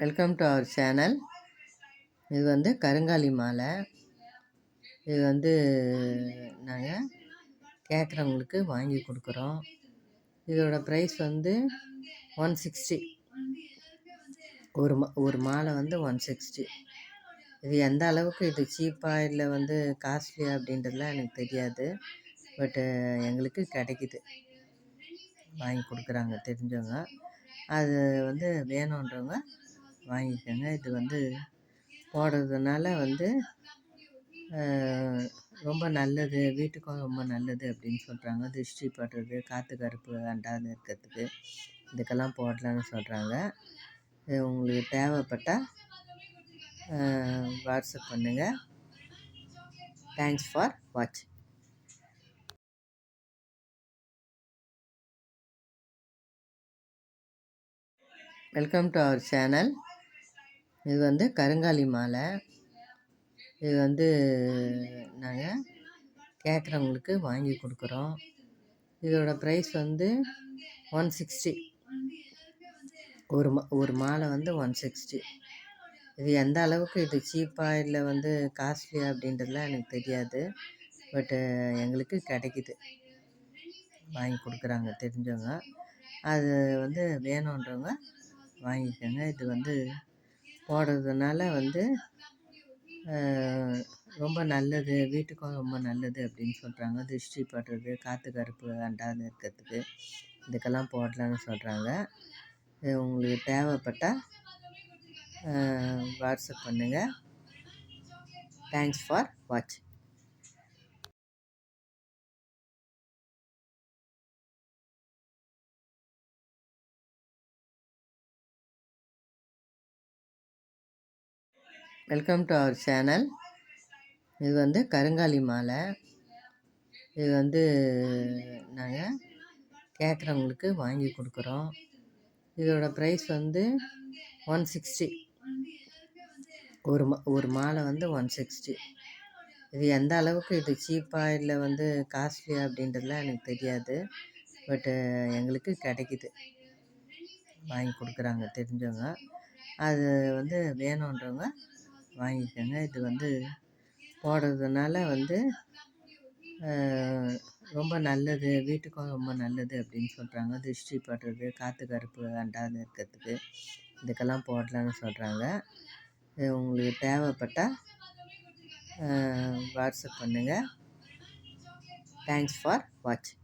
Welcome to our channel இது வந்து கருங்காலி மாலை. இது வந்து நாங்கள் கேட்குறவங்களுக்கு வாங்கி கொடுக்குறோம். இதோட ப்ரைஸ் வந்து ஒன் சிக்ஸ்டி ஒரு மா ஒரு மாலை வந்து ஒன் சிக்ஸ்டி இது எந்த அளவுக்கு இது சீப்பாக இல்லை வந்து காஸ்ட்லியாக அப்படின்றதுலாம் எனக்கு தெரியாது. பட்டு எங்களுக்கு கிடைக்கிது. வாங்கி கொடுக்குறாங்க தெரிஞ்சவங்க. அது வந்து வேணுன்றவங்க வாங்கிக்கோங்க. இது வந்து போடுறதுனால வந்து ரொம்ப நல்லது வீட்டுக்கும் ரொம்ப நல்லது அப்படின்னு சொல்கிறாங்க திருஷ்டி படுறது காற்று கருப்பு அண்டாது இருக்கிறதுக்கு. இதுக்கெல்லாம் போடலான்னு சொல்கிறாங்க உங்களுக்கு தேவைப்பட்டால் வாட்ஸ்அப் பண்ணுங்கள் தேங்க்ஸ் ஃபார் வாட்சிங் வெல்கம் டு அவர் சேனல் இது வந்து கருங்காலி மாலை. இது வந்து நாங்கள் கேட்குறவங்களுக்கு வாங்கி கொடுக்குறோம். இதோட ப்ரைஸ் வந்து ஒன் சிக்ஸ்டி ஒரு மா ஒரு மாலை வந்து ஒன் சிக்ஸ்டி இது எந்த அளவுக்கு இது சீப்பாக இல்லை வந்து காஸ்ட்லியாக அப்படின்றதுலாம் எனக்கு தெரியாது. பட்டு எங்களுக்கு கிடைக்கிது. வாங்கி கொடுக்குறாங்க தெரிஞ்சவங்க. அது வந்து வேணுன்றவங்க வாங்கிக்கோங்க. இது வந்து போடுறதுனால வந்து ரொம்ப நல்லது வீட்டுக்கும் ரொம்ப நல்லது அப்படின்னு சொல்கிறாங்க திருஷ்டி படுறது காற்று கருப்பு அண்டாது இருக்கிறதுக்கு. இதுக்கெல்லாம் போடலான்னு சொல்கிறாங்க உங்களுக்கு தேவைப்பட்டால் வாட்ஸ்அப் பண்ணுங்கள் தேங்க்ஸ் ஃபார் வாட்சிங் வெல்கம் டு அவர் சேனல் இது வந்து கருங்காலி மாலை. இது வந்து நாங்கள் கேட்குறவங்களுக்கு வாங்கி கொடுக்குறோம். இதோட ப்ரைஸ் வந்து ஒன் சிக்ஸ்டி ஒரு மா ஒரு மாலை வந்து ஒன் சிக்ஸ்டி இது எந்த அளவுக்கு இது சீப்பாக இல்லை வந்து காஸ்ட்லியாக அப்படின்றதுலாம் எனக்கு தெரியாது. பட்டு எங்களுக்கு கிடைக்கிது. வாங்கி கொடுக்குறாங்க தெரிஞ்சவங்க. அது வந்து வேணுன்றவங்க வாங்கிக்கோங்க. இது வந்து போடுறதுனால வந்து ரொம்ப நல்லது வீட்டுக்கும் ரொம்ப நல்லது அப்படின்னு சொல்கிறாங்க திருஷ்டி படுறது காற்று கருப்பு அண்டாது இருக்கிறதுக்கு. இதுக்கெல்லாம் போடலான்னு சொல்கிறாங்க உங்களுக்கு தேவைப்பட்டால் வாட்ஸ்அப் பண்ணுங்கள் தேங்க்ஸ் ஃபார் வாட்சிங்